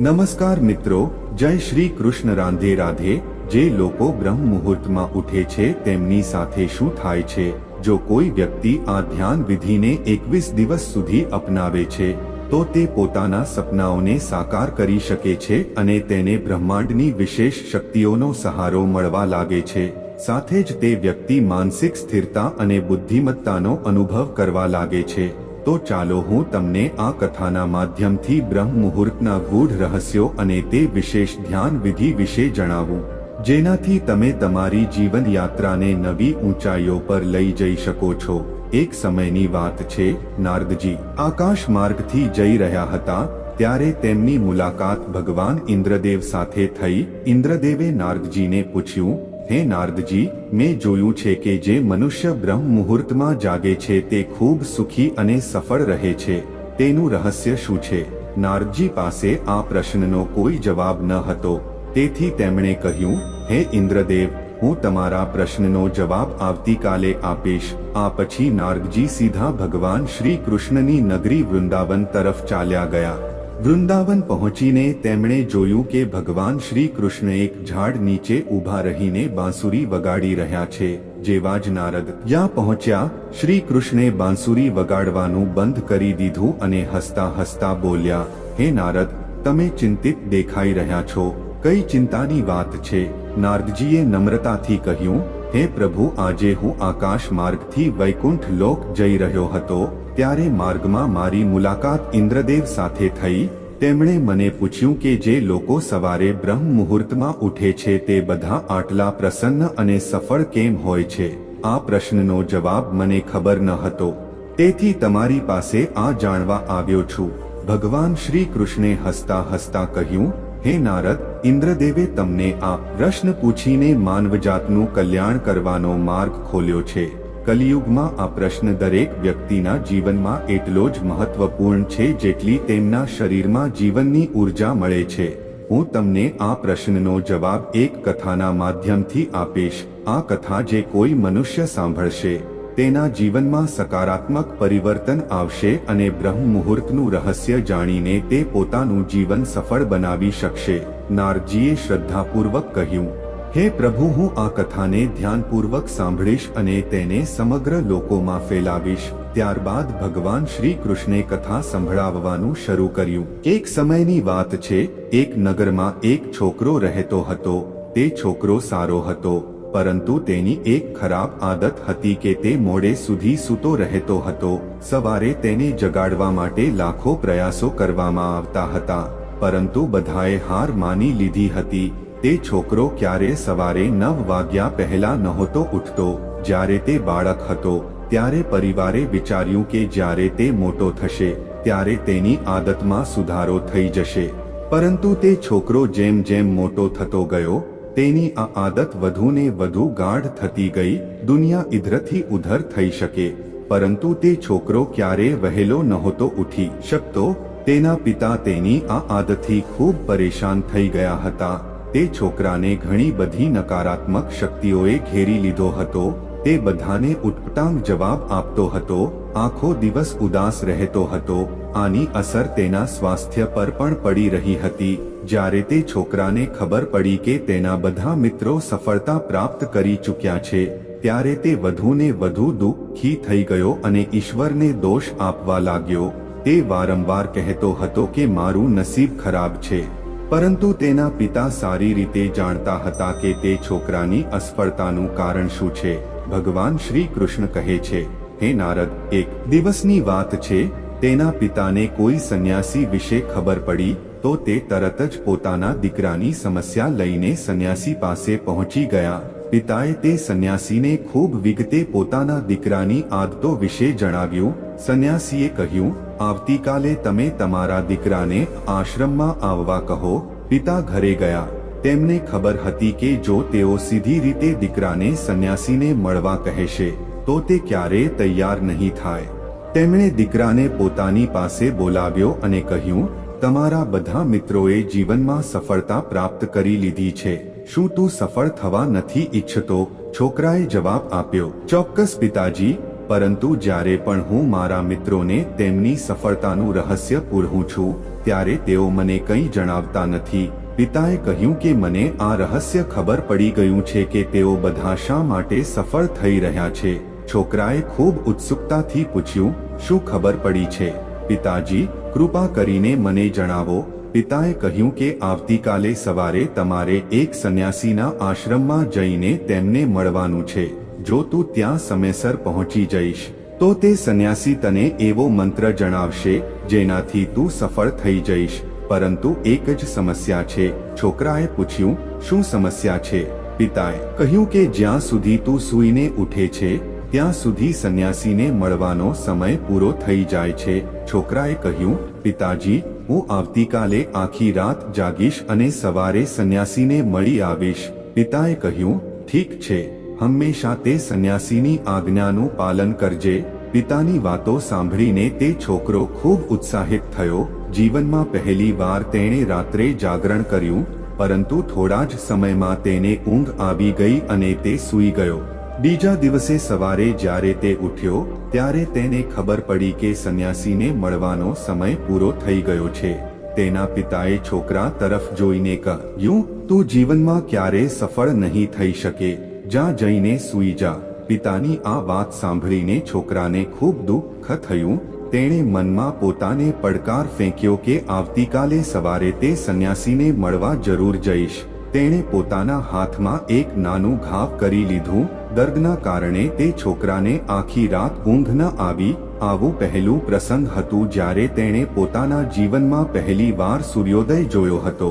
નમસ્કાર મિત્રો, જય શ્રી કૃષ્ણ રાંધે રાધે. જે લોકો બ્રહ્મ મુહૂર્તમાં ઉઠે છે, તેમની સાથે શું થાય છે? જો કોઈ વ્યક્તિ આ ધ્યાન વિધિને એકવીસ દિવસ સુધી અપનાવે છે, તો તે પોતાના સપનાઓને સાકાર કરી શકે છે અને તેને બ્રહ્માંડની વિશેષ શક્તિઓનો સહારો મળવા લાગે છે. સાથે જ તે વ્યક્તિ માનસિક સ્થિરતા અને બુદ્ધિમત્તાનો અનુભવ કરવા લાગે છે. તો ચાલો હું તમને આ કથાના માધ્યમથી બ્રહ્મ મુહૂર્તના ગૂઢ રહસ્યો અને તે વિશેષ ધ્યાન વિધિ વિશે જણાવું. જેનાથી તમે તમારી જીવન યાત્રાને નવી ઊંચાઈઓ પર લઈ જઈ શકો છો. એક સમયની વાત છે, નારદજી. આકાશ માર્ગથી જઈ રહ્યા હતા, ત્યારે તેમની મુલાકાત ભગવાન ઇન્દ્રદેવ સાથે થઈ. ઇન્દ્રદેવે નારદજીને પૂછ્યું હે નારદજી, મેં જોયું છે કે જે મનુષ્ય બ્રહ્મ મુહૂર્તમાં જાગે છે તે ખૂબ સુખી અને સફળ રહે છે. તેનું રહસ્ય શું છે? નારદજી પાસે આ પ્રશ્નનો કોઈ જવાબ ન હતો. તેથી તેમણે કહ્યું, હે ઇન્દ્રદેવ, હું તમારા પ્રશ્નનો જવાબ આવતીકાલે આપીશ. આ પછી નારદજી સીધા ભગવાન શ્રી કૃષ્ણની નગરી વૃંદાવન તરફ ચાલ્યા ગયા. વૃંદાવન પહોંચીને તેમણે જોયું કે ભગવાન શ્રી કૃષ્ણ એક ઝાડ નીચે ઊભા રહીને બાંસુરી વગાડી રહ્યા છે જેવા જ નારદ. જ્યાં પહોંચ્યા શ્રી કૃષ્ણે બાંસુરી વગાડવાનું બંધ કરી દીધું અને હસતા હસતા બોલ્યા, હે નારદ, તમે ચિંતિત દેખાઈ રહ્યા છો. કઈ ચિંતાની વાત છે? નારદજીએ નમ્રતાથી કહ્યું, હે પ્રભુ, આજે હું આકાશ માર્ગથી વૈકુંઠ લોક જઈ રહ્યો હતો. ત્યારે માર્ગમાં મારી મુલાકાત ઇન્દ્રદેવ સાથે થઈ, તેમણે મને પૂછ્યું કે જે લોકો સવારે બ્રહ્મ મુહૂર્તમાં ઉઠે છે તે બધા આટલા પ્રસન્ન અને સફળ કેમ હોય છે? આ પ્રશ્નનો જવાબ મને ખબર ન હતો. તેથી તમારી પાસે આ જાણવા આવ્યો છું. ભગવાન શ્રી કૃષ્ણે હસતા હસતા કહ્યું, હે નારદ, ઇન્દ્રદેવે તમને આ પ્રશ્ન પૂછીને માનવજાતનું કલ્યાણ કરવાનો માર્ગ ખોલ્યો છે. કલિયુગમાં આ પ્રશ્ન દરેક વ્યક્તિના જીવનમાં એટલો જ મહત્વપૂર્ણ છે જેટલી તેમના શરીરમાં જીવનની ઊર્જા મળે છે. હું તમને આ પ્રશ્નનો જવાબ એક કથાના માધ્યમથી આપીશ. આ કથા જે કોઈ મનુષ્ય સાંભળશે, તેના જીવનમાં સકારાત્મક પરિવર્તન આવશે અને બ્રહ્મ મુહૂર્તનું રહસ્ય જાણીને તે પોતાનું જીવન સફળ બનાવી શકશે. નારજીએ શ્રદ્ધાપૂર્વક કહ્યું હે પ્રભુ, હું આ કથાને ધ્યાનપૂર્વક સાંભળીશ અને તેને સમગ્ર લોકોમાં ફેલાવીશ. ત્યારબાદ ભગવાન શ્રી કૃષ્ણે કથા સંભળાવવાનું શરૂ કર્યું. એક સમયની વાત છે, એક નગરમાં એક છોકરો રહેતો હતો. તે છોકરો સારો હતો, પરંતુ તેની એક ખરાબ આદત હતી કે તે મોડે સુધી સૂતો રહેતો હતો. સવારે તેને જગાડવા માટે લાખો પ્રયાસો કરવામાં આવતા હતા, પરંતુ બધાએ હાર માની લીધી હતી. તે છોકરો ક્યારે સવારે નવ વાગ્યા પહેલા નહોતો ઉઠતો, જ્યારે તે બાળક હતો, ત્યારે પરિવારે વિચાર્યું કે જ્યારે તે મોટો થશે, ત્યારે તેની આદતમાં સુધારો થઈ જશે. પરંતુ તે છોકરો જેમ જેમ મોટો થતો ગયો, તેની આ આદત વધુને વધુ ગાઢ થતી ગઈ, દુનિયા ઇધરથી ઉધર થઈ શકે. પરંતુ તે છોકરો ક્યારે વહેલો નહોતો ઉઠી શકતો, તેના પિતા તેની આ આદતથી ખૂબ પરેશાન થઈ ગયા હતા. તે છોકરાને ઘણી બધી નકારાત્મક શક્તિઓએ ઘેરી લીધો હતો, તે બધાને ઉટપટાંગ જવાબ આપતો હતો, આખો દિવસ ઉદાસ રહેતો હતો, આની અસર તેના સ્વાસ્થ્ય પર પણ પડી રહી હતી, જ્યારે તે છોકરાને ખબર પડી કે તેના બધા મિત્રો સફળતા પ્રાપ્ત કરી ચૂક્યા છે, ત્યારે તે વધુને વધુ દુઃખી થઈ ગયો અને ઈશ્વરને દોષ આપવા લાગ્યો, તે વારંવાર કહેતો હતો કે મારું નસીબ ખરાબ છે. પરંતુ તેના પિતા સારી રીતે જાણતા હતા કે તે છોકરાની અસફળતાનું કારણ શું છે. ભગવાન શ્રી કૃષ્ણ કહે છે, હે નારદ, એક દિવસની વાત છે, તેના પિતાને કોઈ સંન્યાસી વિશે ખબર પડી, તો તે તરત જ પોતાના દીકરાની સમસ્યા લઈને સંન્યાસી પાસે પહોંચી ગયા. પિતાએ તે સંન્યાસીને ખૂબ વિગતે પોતાના દીકરાની આદતો વિશે જણાવ્યું. સંન્યાસીએ કહ્યું, આવતીકાલે તમે તમારા દીકરાને આશ્રમમાં આવવા કહો. પિતા ઘરે ગયા. તેમને ખબર હતી કે જો તેઓ સીધી રીતે દીકરાને સંન્યાસીને મળવા કહેશે, તો તે ક્યારેય તૈયાર નહીં થાય. તેમણે દીકરાને પોતાની પાસે બોલાવ્યો અને કહ્યું, તમારા બધા મિત્રોએ જીવનમાં સફળતા પ્રાપ્ત કરી લીધી છે. શું તું સફળ થવા નથી ઈચ્છતો? છોકરાએ જવાબ આપ્યો, ચોક્કસ પિતાજી, પરંતુ જ્યારે પણ હું મારા મિત્રોને તેમની સફળતાનું રહસ્ય પૂરું છું, ત્યારે તેઓ મને કંઈ જણાવતા નથી. પિતાએ કહ્યું કે મને આ રહસ્ય ખબર પડી ગયું છે કે તેઓ બધા શા માટે સફળ થઈ રહ્યા છે. છોકરાએ ખૂબ ઉત્સુકતાથી પૂછ્યું, શું ખબર પડી છે? પિતાજી, કૃપા કરીને મને જણાવો પિતાએ કહ્યું કે આવતીકાલે સવારે તમારે એક સંન્યાસીના આશ્રમમાં જઈને તેમને મળવાનું છે. જો તું ત્યાં સમયસર પહોંચી જઈશ, તો તે સંન્યાસી તને એવો મંત્ર જણાવશે, જેનાથી તું સફળ થઈ જઈશ. પરંતુ એક જ સમસ્યા છે. છોકરાએ પૂછ્યું, શું સમસ્યા છે? પિતાએ કહ્યું કે જ્યાં સુધી તું સૂઈને ઉઠે છે, ત્યાં સુધી સંન્યાસીને મળવાનો સમય પૂરો થઈ જાય છે. છોકરાએ કહ્યું, પિતાજી હું આવતીકાલે આખી રાત જાગીશ અને સવારે સંન્યાસીને મળી આવીશ. પિતાએ કહ્યું, ઠીક છે. હંમેશા તે સંન્યાસીની આજ્ઞાનું પાલન કરજે. પિતાની વાતો સાંભળીને તે છોકરો ખૂબ ઉત્સાહિત થયો. જીવનમાં પહેલી વાર તેણે રાત્રે જાગરણ કર્યું, પરંતુ થોડા જ સમયમાં તેને ઊંઘ આવી ગઈ અને તે સૂઈ ગયો. બીજા દિવસે સવારે જ્યારે તે ઉઠ્યો, ત્યારે તેને ખબર પડી કે સંન્યાસીને મળવાનો સમય પૂરો થઈ ગયો છે. તેના પિતાએ છોકરા તરફ જોઈને કહ્યું તું જીવનમાં ક્યારે સફળ નહીં થઈ શકે. જ્યાં જઈને સૂઈ જા. પિતાની આ વાત સાંભળીને છોકરાને ખૂબ દુઃખ થયું. તેણે મનમાં પોતાને પડકાર ફેંક્યો કે આવતીકાલે સવારે તે સંન્યાસીને મળવા જરૂર જઈશ. તેણે પોતાના હાથમાં એક નાનું ઘાવ કરી લીધું દર્દના કારણે તે છોકરાને આખી રાત ઊંઘ ન આવી, આવું પહેલું પ્રસંગ હતું જ્યારે તેણે પોતાના જીવનમાં પહેલી વાર સૂર્યોદય જોયો હતો.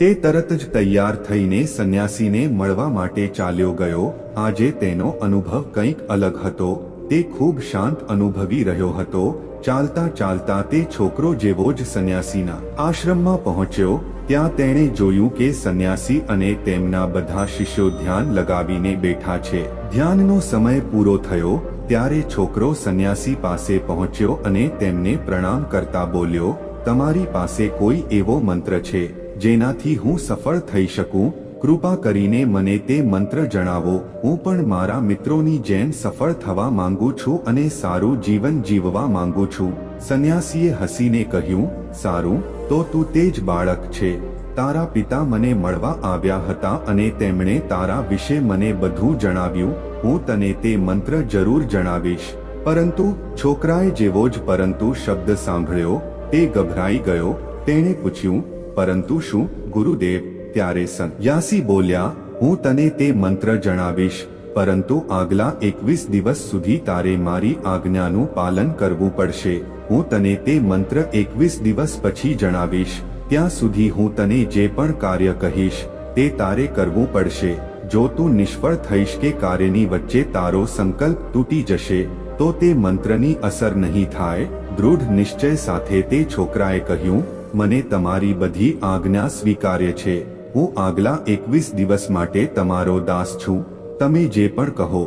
તે તરત જ તૈયાર થઈને સંન્યાસીને મળવા માટે ચાલ્યો ગયો. આજે તેનો અનુભવ કંઈક અલગ હતો. તે ખૂબ શાંત અનુભવી રહ્યો હતો. ચાલતા ચાલતા તે છોકરો જેવો જ સંન્યાસીના આશ્રમમાં પહોંચ્યો. ત્યાં તેણે જોયું કે સંન્યાસી અને તેમના બધા શિષ્યો ધ્યાન લગાવીને બેઠા છે. ધ્યાનનો સમય પૂરો થયો, ત્યારે છોકરો સંન્યાસી પાસે પહોંચ્યો અને તેમને પ્રણામ કરતા બોલ્યો, તમારી પાસે કોઈ એવો મંત્ર છે, જેનાથી હું સફળ થઈ શકું? કૃપા કરીને મને તે મંત્ર જણાવો. હું પણ મારા મિત્રોની જેમ સફળ થવા માંગુ છું અને સારું જીવન જીવવા માંગુ છું. સંન્યાસીએ હસીને કહ્યું, સારું, તો તું તે જ બાળક છે. તારા પિતા મને મળવા આવ્યા હતા અને તેમણે તારા વિશે મને બધું જણાવ્યું. હું તને તે મંત્ર જરૂર જણાવીશ. પરંતુ છોકરાએ જેવો જ પરંતુ શબ્દ સાંભળ્યો, તે ગભરાઈ ગયો. તેણે પૂછ્યું, પરંતુ શું, ગુરુદેવ ત્યારે સંન્યાસી બોલ્યા, હું તને તે મંત્ર જણાવીશ, પરંતુ આગલા એકવીસ દિવસ સુધી તારે મારી આજ્ઞાનું પાલન કરવું પડશે. હું તને તે મંત્ર એકવીસ દિવસ પછી જણાવીશ. ત્યાં સુધી હું તને જે પણ કાર્ય કહીશ, તે તારે કરવું પડશે. જો તું નિષ્ફળ થઈશ કે કાર્યની વચ્ચે તારો સંકલ્પ તૂટી જશે, તો તે મંત્રની અસર નહીં થાય. દૃઢ નિશ્ચય સાથે તે છોકરાએ કહ્યું, મને તમારી બધી આજ્ઞા સ્વીકાર્ય છે. હું આગલા એકવીસ દિવસ માટે તમારો દાસ છું. તમે જે પણ કહો,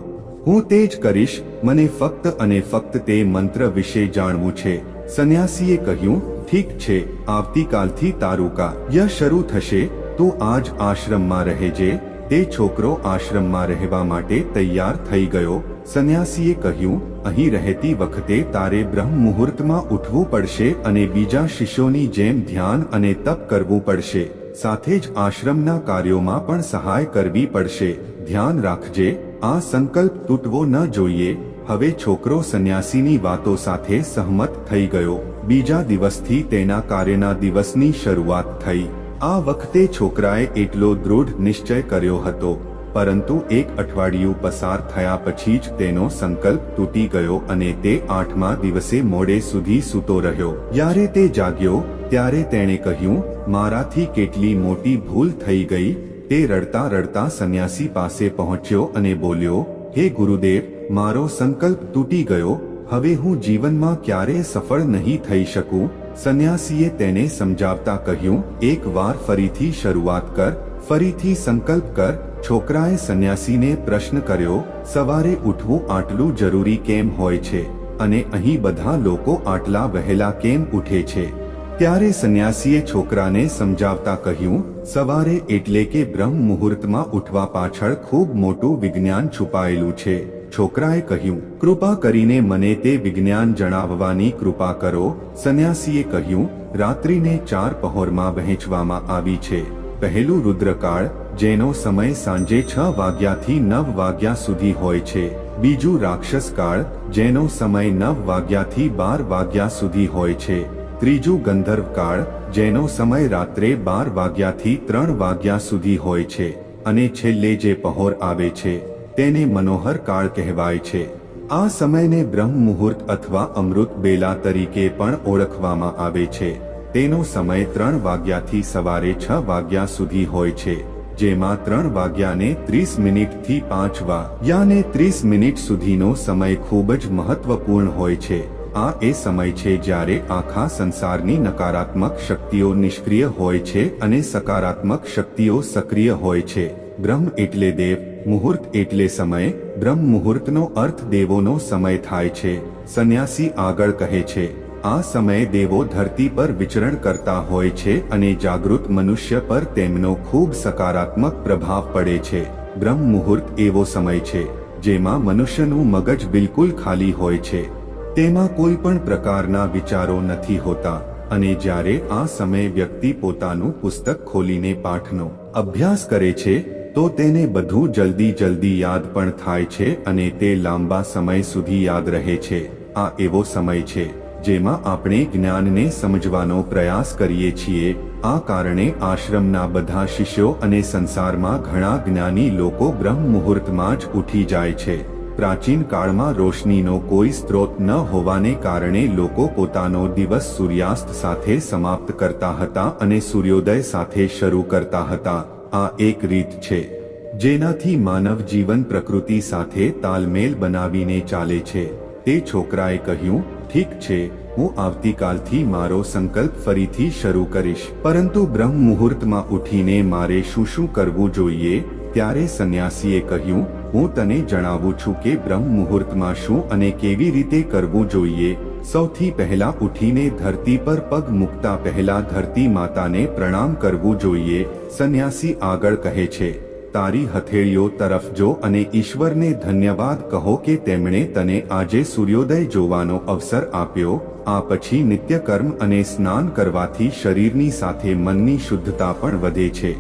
હું તે જ કરીશ. મને ફક્ત અને ફક્ત તે મંત્ર વિશે જાણવું છે. સંન્યાસીએ કહ્યું, ઠીક છે, આવતીકાલથી તારુકા ય શરૂ થશે. તું આજ આશ્રમમાં રહેજે તે છોકરો આશ્રમમાં રહેવા માટે તૈયાર થઈ ગયો. સંન્યાસીએ કહ્યું, અહીં રહેતી વખતે તારે બ્રહ્મ મુહૂર્તમાં ઉઠવું પડશે અને બીજા શિષ્યોની જેમ ધ્યાન અને તપ કરવું પડશે. સાથે જ આશ્રમના કાર્યોમાં પણ સહાય કરવી પડશે. ધ્યાન રાખજે, આ સંકલ્પ તૂટવો ન જોઈએ. હવે છોકરો સંન્યાસીની વાતો સાથે સહમત થઈ ગયો. બીજા દિવસથી તેના કાર્યના દિવસની શરૂઆત થઈ. આ વખતે છોકરાએ એટલો દૃઢ નિશ્ચય કર્યો હતો. પરંતુ એક અઠવાડિયું પસાર થયા પછી જ તેનો સંકલ્પ તૂટી ગયો અને તે આઠમા દિવસે મોડે સુધી સૂતો રહ્યો. જ્યારે તે જાગ્યો, ત્યારે તેણે કહ્યું, મારાથી કેટલી મોટી ભૂલ થઈ ગઈ. તે રડતા રડતા સંન્યાસી પાસે પહોંચ્યો અને બોલ્યો, હે ગુરુદેવ, મારો સંકલ્પ તૂટી ગયો. હવે હું જીવનમાં ક્યારે સફળ નહીં થઈ શકું? સંન્યાસીએ તેને સમજાવતા કહ્યું, એક વાર ફરીથી શરૂઆત કર. ફરીથી સંકલ્પ કર, છોકરાએ સંન્યાસીને પ્રશ્ન કર્યો, સવારે ઉઠવું આટલું જરૂરી કેમ હોય છે? અને અહીં બધા લોકો આટલા વહેલા કેમ ઉઠે છે? ત્યારે સંન્યાસીએ છોકરાને સમજાવતા કહ્યું, સવારે એટલે કે બ્રહ્મ મુહૂર્તમાં ઉઠવા પાછળ ખૂબ મોટું વિજ્ઞાન છુપાયેલું છે. છોકરાએ કહ્યું, કૃપા કરીને મને તે વિજ્ઞાન જણાવવાની કૃપા કરો. સંન્યાસીએ કહ્યું, રાત્રિને ચાર પહોરમાં વહેંચવામાં આવી છે. પહેલું રુદ્રકાળ, જેનો સમય સાંજે છ વાગ્યાથી નવ વાગ્યા સુધી હોય છે. બીજું રાક્ષસકાળ, જેનો સમય નવ વાગ્યાથી બાર વાગ્યા સુધી હોય છે. ત્રીજું ગંધર્વકાળ, જેનો સમય રાત્રે બાર વાગ્યાથી ત્રણ વાગ્યા સુધી હોય છે અને છેલ્લે જે પહોર આવે છે, તેને મનોહર કાળ કહેવાય છે. આ સમયને બ્રહ્મ મુહૂર્ત અથવા અમૃત બેલા તરીકે પણ ઓળખવામાં આવે છે. તેનો સમય ત્રણ વાગ્યાથી સવારે છ વાગ્યા સુધી હોય છે, જેમાં ત્રણ વાગ્યાને ત્રીસ મિનિટથી પાંચ વાગ્યાને ત્રીસ મિનિટ સુધીનો સમય ખૂબ જ મહત્વપૂર્ણ હોય છે. આ એ સમય છે જ્યારે આખા સંસારની નકારાત્મક શક્તિઓ નિષ્ક્રિય હોય છે અને સકારાત્મક શક્તિઓ સક્રિય હોય છે. બ્રહ્મ એટલે દેવ, મુહૂર્ત એટલે સમય, બ્રહ્મ મુહૂર્તનો અર્થ દેવોનો સમય થાય છે. સંન્યાસી આગળ કહે છે આ સમયે દેવો ધરતી પર વિચરણ કરતા હોય છે અને જાગૃત મનુષ્ય પર તેમનો ખૂબ સકારાત્મક પ્રભાવ પડે છે. બ્રહ્મ મુહૂર્ત એવો સમય છે, જેમાં મનુષ્યનું મગજ બિલકુલ ખાલી હોય છે. તેમાં કોઈ પણ પ્રકારના વિચારો નથી હોતા, અને જ્યારે આ સમયે વ્યક્તિ પોતાનું પુસ્તક ખોલીને પાઠનો અભ્યાસ કરે છે, તો તેને બધું જલ્દી જલ્દી યાદ પણ થાય છે અને તે લાંબા સમય સુધી યાદ રહે છે. આ એવો સમય છે જેમાં આપણે જ્ઞાનને સમજવાનો પ્રયાસ કરીએ છીએ. આ કારણે આશ્રમના બધા શિષ્યો અને સંસારમાં ઘણા જ્ઞાની લોકો બ્રહ્મ મુહૂર્તમાં જ ઉઠી જાય છે. પ્રાચીન કાળમાં રોશનીનો કોઈ સ્ત્રોત ન હોવાને કારણે લોકો પોતાનો દિવસ સૂર્યાસ્ત સાથે સમાપ્ત કરતા હતા અને સૂર્યોદય સાથે શરૂ કરતા હતા. આ એક રીત છે, જેનાથી માનવ જીવન પ્રકૃતિ સાથે તાલમેલ બનાવીને ચાલે છે. તે છોકરાએ કહ્યું ઠીક છે, હું આવતીકાલથી મારો સંકલ્પ ફરીથી શરૂ કરીશ. પરંતુ બ્રહ્મ મુહૂર્તમાં ઉઠીને મારે શું શું કરવું જોઈએ? ત્યારે સંન્યાસીએ કહ્યું, હું તને જણાવું છું કે બ્રહ્મ મુહૂર્તમાં શું અને કેવી રીતે કરવું જોઈએ. સૌથી પહેલા ઉઠીને ધરતી પર પગ મૂકતા પહેલા ધરતી માતાને પ્રણામ કરવું જોઈએ. સંન્યાસી આગળ કહે છે તારી હથેળીઓ તરફ જો અને ઈશ્વરને ધન્યવાદ કહો કે તેમણે તને આજે સૂર્યોદય જોવાનો અવસર આપ્યો, આ પછી નિત્યકર્મ અને સ્નાન કરવાથી શરીરની સાથે મનની શુદ્ધતા પણ વધે છે.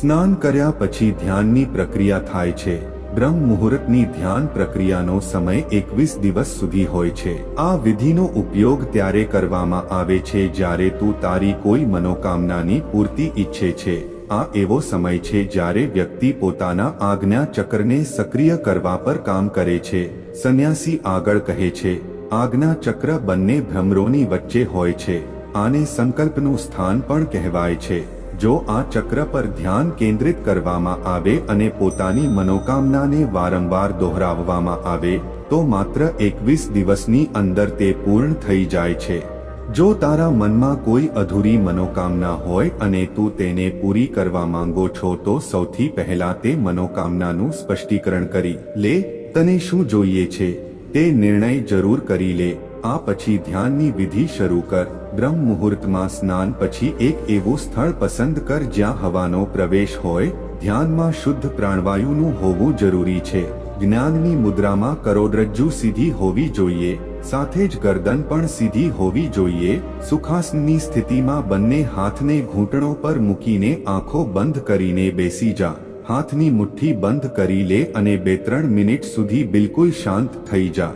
સ્નાન કર્યા પછી ધ્યાનની પ્રક્રિયા થાય છે. બ્રહ્મ મુહૂર્તની ધ્યાન પ્રક્રિયાનો સમય એકવીસ દિવસ સુધી હોય છે. આ વિધિનો ઉપયોગ ત્યારે કરવામાં આવે છે જ્યારે તું તારી કોઈ મનોકામનાની પૂર્તિ ઈચ્છે છે. આ એવો સમય છે જ્યારે વ્યક્તિ પોતાના આજ્ઞા ચક્રને સક્રિય કરવા પર કામ કરે છે. સંન્યાસી આગળ કહે છે, આજ્ઞા ચક્ર બંને ભ્રમરોની વચ્ચે હોય છે. આને સંકલ્પનું સ્થાન પણ કહેવાય છે. જો આ ચક્ર પર ધ્યાન કેન્દ્રિત કરવામાં આવે અને પોતાની મનોકામનાને વારંવાર દોહરાવવામાં આવે, તો માત્ર એકવીસ દિવસની અંદર તે પૂર્ણ થઈ જાય છે. જો તારા મનમાં કોઈ અધૂરી મનોકામના હોય અને તું તેને પૂરી કરવા માંગો છો, તો સૌથી પહેલા તે મનોકામનાનું સ્પષ્ટીકરણ કરી લે. તને શું જોઈએ છે? તે નિર્ણય જરૂર કરી લે. આ પછી ધ્યાનની વિધિ શરૂ કર. બ્રહ્મ મુહૂર્તમાં સ્નાન પછી એક એવું સ્થળ પસંદ કર જ્યાં હવાનો પ્રવેશ હોય. ધ્યાનમાં શુદ્ધ પ્રાણવાયુનું હોવું જરૂરી છે. જ્ઞાનની મુદ્રામાં કરોડરજ્જુ સીધી હોવી જોઈએ. સાથે જ ગરદન પણ સીધી હોવી જોઈએ. સુખાસનની સ્થિતિમાં બંને હાથને ઘૂંટણો પર મૂકીને આંખો બંધ કરીને બેસી જા. હાથની મુઠ્ઠી બંધ કરી લે અને બે ત્રણ મિનિટ સુધી બિલકુલ શાંત થઈ જા.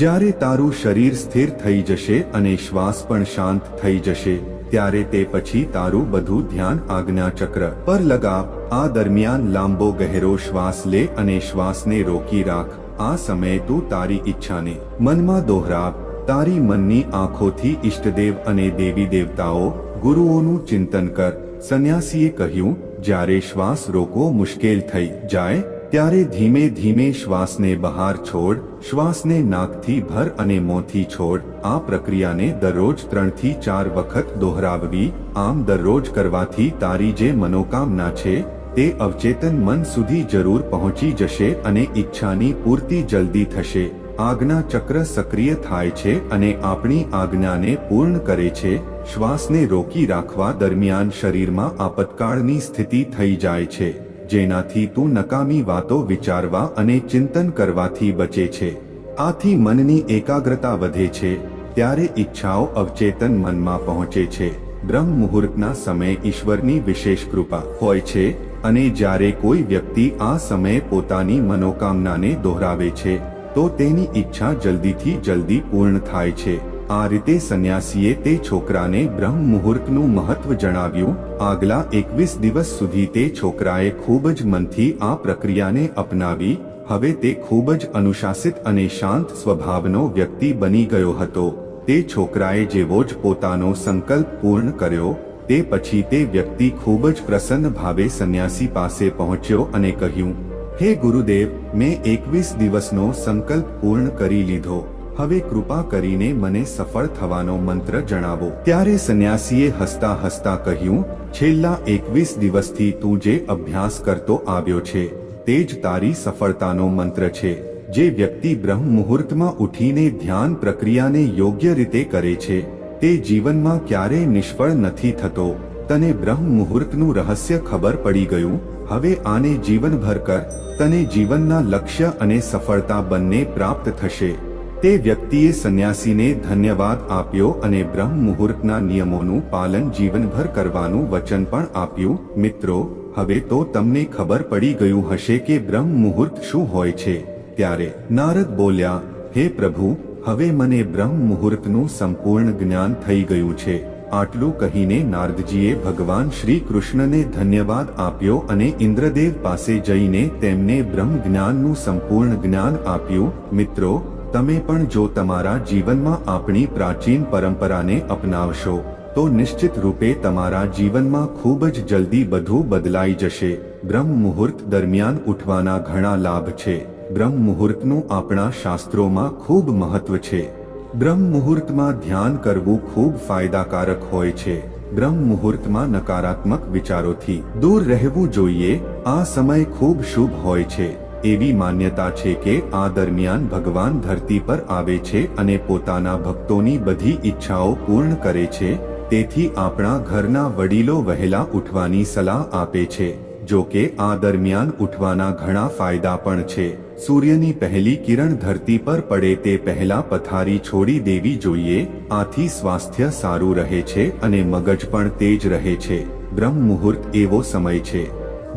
જ્યારે તારું શરીર સ્થિર થઈ જશે અને શ્વાસ પણ શાંત થઈ જશે, ત્યારે તે પછી તારું બધું ધ્યાન આજ્ઞા ચક્ર પર લગાવ. આ દરમિયાન લાંબો ગહેરો શ્વાસ લે અને શ્વાસને રોકી રાખ. આ સમયે તું તારી ઈચ્છાને મનમાં દોહરાવ. તારી મનની આંખોથી ઈષ્ટદેવ અને દેવી દેવતાઓ ગુરુઓનું ચિંતન કર. સંન્યાસીએ કહ્યું, જ્યારે શ્વાસ રોકવો મુશ્કેલ થઈ જાય, ત્યારે ધીમે ધીમે શ્વાસને બહાર છોડ. શ્વાસને નાકથી ભર અને મોંથી છોડ. આ પ્રક્રિયાને દરરોજ ત્રણથી ચાર વખત દોહરાવવી. આમ દરરોજ કરવાથી તારી જે મનોકામના છે તે અવચેતન મન સુધી જરૂર પહોંચી જશે અને ઈચ્છાની પૂર્તિ જલ્દી થશે. આજ્ઞા ચક્ર સક્રિય થાય છે અને આપણી આજ્ઞાને પૂર્ણ કરે છે. શ્વાસને રોકી રાખવા દરમિયાન શરીરમાં આપતકાળની સ્થિતિ થઈ જાય છે, જેનાથી તું નકામી વાતો વિચારવા અને ચિંતન કરવાથી બચે છે. આથી મનની એકાગ્રતા વધે છે, ત્યારે ઈચ્છાઓ અવચેતન મનમાં પહોંચે છે. બ્રહ્મ મુહૂર્તના સમયે ઈશ્વરની વિશેષ કૃપા હોય છે અને જ્યારે કોઈ વ્યક્તિ આ સમયે પોતાની મનોકામનાને દોહરાવે છે, તો તેની ઈચ્છા જલ્દીથી જલ્દી પૂર્ણ થાય છે. આ રીતે સંન્યાસીએ તે છોકરાને બ્રહ્મ મુહૂર્તનું મહત્વ જણાવ્યું. આગલા એકવીસ દિવસ સુધી તે છોકરાએ ખૂબ જ મનથી આ પ્રક્રિયાને અપનાવી. હવે તે ખૂબ જ અનુશાસિત અને શાંત સ્વભાવનો વ્યક્તિ બની ગયો હતો. તે છોકરાએ જેવો જ પોતાનો સંકલ્પ પૂર્ણ કર્યો. તે પછી તે વ્યક્તિ ખૂબ જ પ્રસન્ન ભાવે સંન્યાસી પાસે પહોંચ્યો અને કહ્યું, હે ગુરુદેવ, મેં એકવીસ દિવસનો સંકલ્પ પૂર્ણ કરી લીધો. હવે કૃપા કરીને મને સફળ થવાનો મંત્ર જણાવો. ત્યારે સંન્યાસીએ હસતા હસતા કહ્યું, છેલ્લા એકવીસ દિવસથી તું જે અભ્યાસ કરતો આવ્યો છે, તે જ તારી સફળતાનો મંત્ર છે, જે વ્યક્તિ બ્રહ્મ મુહૂર્તમાં ઉઠીને ધ્યાન પ્રક્રિયાને યોગ્ય રીતે કરે છે. તે જીવનમાં ક્યારેય નિષ્ફળ નથી થતો. તને બ્રહ્મ મુહૂર્તનું રહસ્ય ખબર પડી ગયું? હવે આને જીવનભર કર. તને જીવનના લક્ષ્ય અને સફળતા બંને પ્રાપ્ત થશે. તે વ્યક્તિએ સંન્યાસીને ધન્યવાદ આપ્યો અને બ્રહ્મ મુહૂર્તના નિયમોનું પાલન જીવનભર કરવાનું વચન પણ આપ્યું. મિત્રો, હવે તો તમને ખબર પડી ગયું હશે કે બ્રહ્મ મુહૂર્ત શું હોય છે. ત્યારે નારદ બોલ્યા, હે પ્રભુ હવે મને બ્રહ્મ મુહૂર્તનું સંપૂર્ણ જ્ઞાન થઈ ગયું છે. આટલું કહીને નારદજીએ ભગવાન શ્રી કૃષ્ણને ધન્યવાદ આપ્યો અને ઇન્દ્રદેવ પાસે જઈને તેમને બ્રહ્મ જ્ઞાનનું સંપૂર્ણ જ્ઞાન આપ્યું. મિત્રો, તમે પણ જો તમારા જીવનમાં આપણી પ્રાચીન પરંપરાને અપનાવશો, તો નિશ્ચિત રૂપે તમારા જીવનમાં ખૂબ જ જલ્દી બધું બદલાઈ જશે. બ્રહ્મ મુહૂર્ત દરમિયાન ઉઠવાના ઘણા લાભ છે. બ્રહ્મ મુહૂર્તનું આપણા શાસ્ત્રોમાં ખૂબ મહત્વ છે. બ્રહ્મ મુહૂર્તમાં ધ્યાન કરવું ખૂબ ફાયદાકારક હોય છે. બ્રહ્મ મુહૂર્તમાં નકારાત્મક વિચારોથી દૂર રહેવું જોઈએ. આ સમય ખૂબ શુભ હોય છે. એવી માન્યતા છે કે આ દરમિયાન ભગવાન ધરતી પર આવે છે અને પોતાના ભક્તોની બધી ઈચ્છાઓ પૂર્ણ કરે છે. તેથી આપણા ઘરના વડીલો વહેલા ઉઠવાની સલાહ આપે છે. જો કે આ દરમિયાન ઉઠવાના ઘણા ફાયદા પણ છે. સૂર્યની પહેલી કિરણ ધરતી પર પડે તે પહેલા પથારી છોડી દેવી જોઈએ, આથી સ્વાસ્થ્ય સારું રહે છે અને મગજ પણ તેજ રહે છે. બ્રહ્મ મુહૂર્ત એવો સમય છે,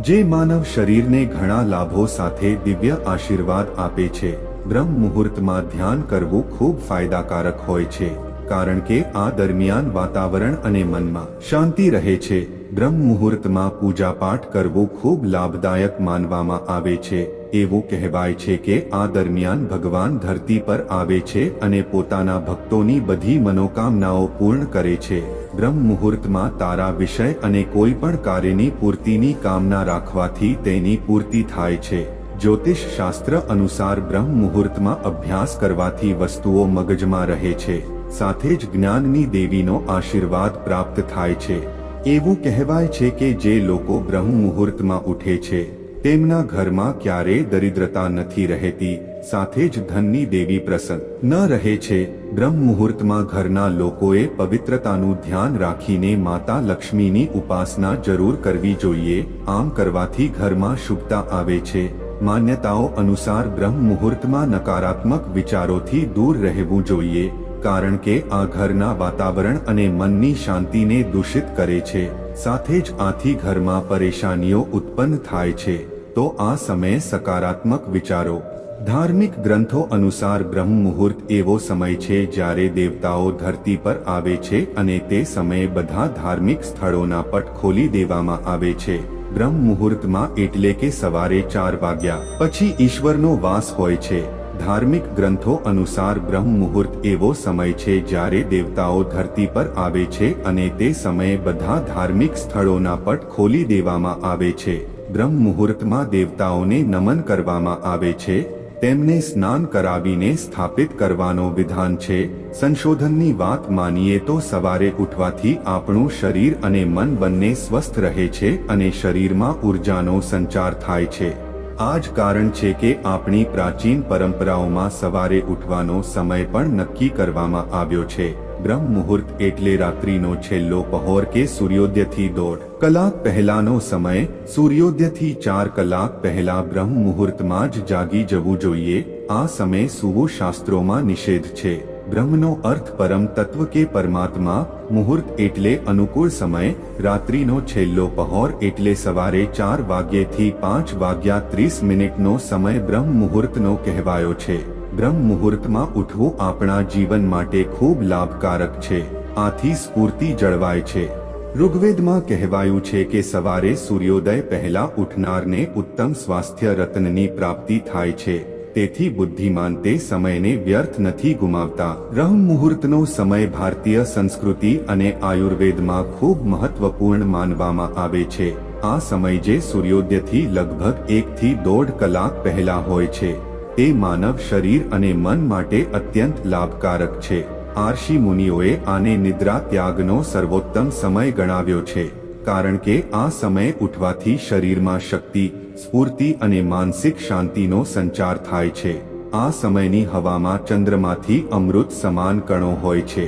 જે માનવ શરીરને ઘણા લાભો સાથે દિવ્ય આશીર્વાદ આપે છે. બ્રહ્મ મુહૂર્તમાં ધ્યાન કરવું ખૂબ ફાયદાકારક હોય છે. કારણ કે આ દરમિયાન વાતાવરણ અને મનમાં શાંતિ રહે છે. બ્રહ્મ મુહૂર્તમાં પૂજાપાઠ કરવું ખૂબ લાભદાયક માનવામાં આવે છે. એવું કહેવાય છે કે આ દરમિયાન ભગવાન ધરતી પર આવે છે અને પોતાના ભક્તોની બધી મનોકામનાઓ પૂર્ણ કરે છે. બ્રહ્મ મુહૂર્તમાં તારા વિષય અને કોઈ પણ કાર્યની પૂર્તિની કામના રાખવાથી તેની પૂર્તિ થાય છે. જ્યોતિષ શાસ્ત્ર અનુસાર બ્રહ્મ મુહૂર્તમાં અભ્યાસ કરવાથી વસ્તુઓ મગજમાં રહે છે. સાથે જ જ્ઞાનની દેવીનો આશીર્વાદ પ્રાપ્ત થાય છે. એવું કહેવાય છે કે જે લોકો બ્રહ્મ મુહૂર્તમાં ઉઠે છે, તેમના ઘરમાં ક્યારેય દરિદ્રતા નથી રહેતી, સાથે જ ધનની દેવી પ્રસન્ન ન રહે છે. બ્રહ્મ મુહૂર્તમાં ઘરના લોકોએ પવિત્રતાનું ધ્યાન રાખીને માતા લક્ષ્મીની ઉપાસના જરૂર કરવી જોઈએ, આમ કરવાથી ઘરમાં શુભતા આવે છે. માન્યતાઓ અનુસાર બ્રહ્મ મુહૂર્તમાં નકારાત્મક વિચારોથી દૂર રહેવું જોઈએ કારણ કે આ ઘરના વાતાવરણ અને મનની શાંતિને દૂષિત કરે છે. સાથે જ આથી ઘરમાં પરેશાનીઓ ઉત્પન્ન થાય છે. તો આ સમયે સકારાત્મક વિચારો. ધાર્મિક ગ્રંથો અનુસાર બ્રહ્મ મુહૂર્ત એવો સમય છે જ્યારે દેવતાઓ ધરતી પર આવે છે અને તે સમયે બધા ધાર્મિક સ્થળોના પટ ખોલી દેવામાં આવે છે. બ્રહ્મ મુહૂર્તમાં એટલે કે સવારે ચાર વાગ્યા પછી ઈશ્વરનો વાસ હોય છે. ધાર્મિક ગ્રંથો અનુસાર બ્રહ્મ મુહૂર્ત એવો સમય છે જ્યારે દેવતાઓ ધરતી પર આવે છે અને તે સમયે બધા ધાર્મિક સ્થળોના પટ ખોલી દેવામાં આવે છે. બ્રહ્મ મુહૂર્તમાં દેવતાઓને નમન કરવામાં આવે છે. તેમને સ્નાન કરાવીને સ્થાપિત કરવાનો વિધાન છે. સંશોધનની વાત માનીએ તો સવારે ઉઠવાથી આપણું શરીર અને મન બંને સ્વસ્થ રહે છે અને શરીરમાં ઉર્જાનો સંચાર થાય છે. આ જ કારણ છે કે આપણી પ્રાચીન પરંપરાઓમાં સવારે ઉઠવાનો સમય પણ નક્કી કરવામાં આવ્યો છે. બ્રહ્મ મુહૂર્ત એટલે રાત્રિનો છેલ્લો પહોર કે સૂર્યોદયથી દોઢ કલાક પહેલાનો સમય. સૂર્યોદયથી ચાર કલાક પહેલા બ્રહ્મ મુહૂર્તમાં જ જાગી જવું જોઈએ. આ સમય સૂવું શાસ્ત્રોમાં નિષેધ છે. બ્રહ્મનો અર્થ પરમ તત્વ કે પરમાત્મા, મુહૂર્ત એટલે અનુકૂળ સમય, રાત્રિનો છેલ્લો પહોર એટલે સવારે ચાર વાગ્યેથી પાંચ વાગ્યા ત્રીસ મિનિટનો સમય બ્રહ્મ મુહૂર્તનો કહેવાયો છે. બ્રહ્મ મુહૂર્તમાં ઉઠવું આપણા જીવન માટે ખૂબ લાભકારક છે. આથી સ્ફૂર્તિ જળવાય છે. ઋગ્વેદમાં કહેવાયું છે કે સવારે સૂર્યોદય પહેલા ઉઠનારને ઉત્તમ સ્વાસ્થ્ય રત્નની પ્રાપ્તિ થાય છે. તેથી બુદ્ધિમાન તે સમયને વ્યર્થ નથી ગુમાવતા. બ્રહ્મ મુહૂર્તનો સમય ભારતીય સંસ્કૃતિ અને આયુર્વેદમાં ખૂબ મહત્વપૂર્ણ માનવામાં આવે છે. આ સમય જે સૂર્યોદયથી લગભગ એકથી દોઢ કલાક પહેલા હોય છે. તે માનવ શરીર અને મન માટે અત્યંત લાભકારક છે. આર્ષિ મુનિઓએ આને નિદ્રા ત્યાગનો સર્વોત્તમ સમય ગણાવ્યો છે. કારણ કે આ સમય ઉઠવાથી શરીરમાં શક્તિ સ્ફૂર્તિ અને માનસિક શાંતિનો સંચાર થાય છે. આ સમયની હવામાં ચંદ્રમાંથી અમૃત સમાન કણો હોય છે,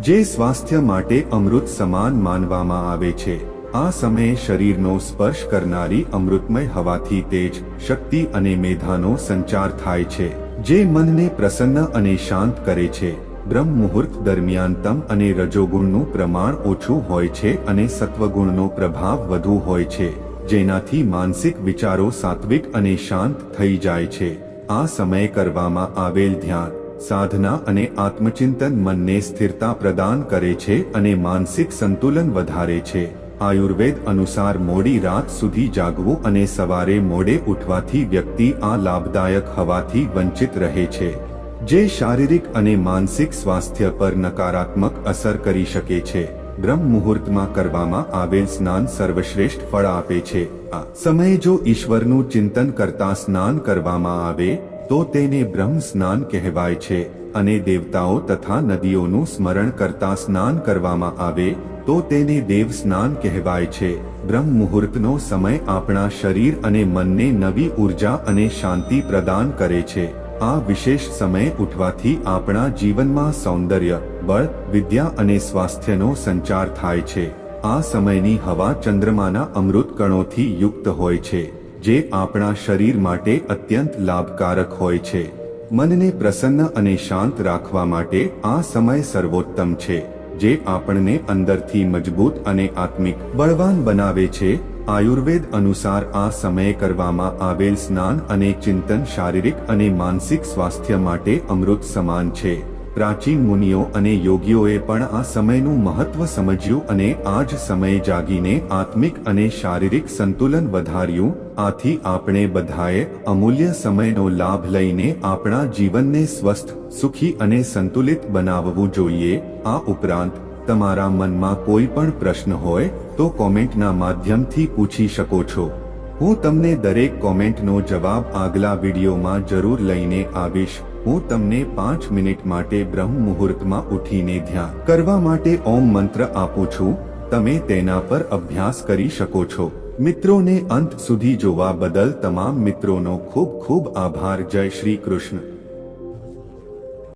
જે સ્વાસ્થ્ય માટે અમૃત સમાન માનવામાં આવે છે. આ સમયે શરીરનો સ્પર્શ કરનારી અમૃતમય હવાથી તેજ, શક્તિ અને મેધાનો સંચાર થાય છે, જે મનને પ્રસન્ન અને શાંત કરે છે. બ્રહ્મ મુહૂર્ત દરમિયાન તમ અને રજોગુણનું પ્રમાણ ઓછું હોય છે અને સત્વગુણનો પ્રભાવ વધુ હોય છે. જેનાથી માનસિક વિચારો સાત્વિક અને શાંત થઈ જાય છે. આ સમયે કરવામાં આવેલ ધ્યાન, સાધના અને આત્મચિંતન મનને સ્થિરતા પ્રદાન કરે છે અને માનસિક સંતુલન વધારે છે. આયુર્વેદ અનુસાર મોડી રાત સુધી જાગવું અને સવારે મોડે ઉઠવાથી વ્યક્તિ આ લાભદાયક હવાથી વંચિત રહે છે. જે શારીરિક અને માનસિક સ્વાસ્થ્ય પર નકારાત્મક અસર કરી શકે છે. બ્રહ્મ મુહૂર્તમાં કરવામાં આવેલ સ્નાન સર્વશ્રેષ્ઠ ફળ આપે છે. આ સમયે જો ઈશ્વરનું ચિંતન કરતા સ્નાન કરવામાં આવે, તો તેને બ્રહ્મ સ્નાન કહેવાય છે અને દેવતાઓ તથા નદીઓનું સ્મરણ કરતા સ્નાન કરવામાં આવે, તો તેને દેવ સ્નાન કહેવાય છે. બ્રહ્મ મુહૂર્તનો સમય આપણા શરીર અને મનને નવી ઊર્જા અને શાંતિ પ્રદાન કરે છે. આ વિશેષ સમય ઉઠવાથી આપણા જીવનમાં સૌંદર્ય બળ, વિદ્યા અને સ્વાસ્થ્યનો સંચાર થાય છે. આ સમયની હવા ચંદ્રમાના અમૃત કણોથી યુક્ત હોય છે, જે આપણા શરીર માટે અત્યંત લાભકારક હોય છે. મનને પ્રસન્ન અને શાંત રાખવા માટે આ સમય સર્વોત્તમ છે, જે આપણને અંદરથી મજબૂત અને આત્મિક બળવાન બનાવે છે. આયુર્વેદ અનુસાર આ સમયે કરવામાં આવેલ સ્નાન અને ચિંતન શારીરિક અને માનસિક સ્વાસ્થ્ય માટે અમૃત સમાન છે. પ્રાચીન મુનિઓ અને યોગીઓએ પણ આ સમયનું મહત્વ સમજ્યું અને આ જ સમયે જાગીને આત્મિક અને શારીરિક સંતુલન વધાર્યું. આથી આપણે બધાએ અમૂલ્ય સમયનો લાભ લઈને આપણા જીવનને સ્વસ્થ, સુખી અને સંતુલિત બનાવવું જોઈએ. આ ઉપરાંત, તમારા મનમાં કોઈ પણ પ્રશ્ન હોય, તો કોમેન્ટના માધ્યમથી પૂછી શકો છો. હું તમને દરેક કોમેન્ટનો જવાબ આગલા વિડીયોમાં જરૂર લઈને આવીશ. હું તમને પાંચ મિનિટ માટે બ્રહ્મ મુહૂર્તમાં ઉઠીને ધ્યાન કરવા માટે ઓમ મંત્ર આપું છું. તમે તેના પર અભ્યાસ કરી શકો છો. મિત્રોને અંત સુધી જોવા બદલ તમામ મિત્રોનો ખૂબ ખૂબ આભાર. જય શ્રી કૃષ્ણ.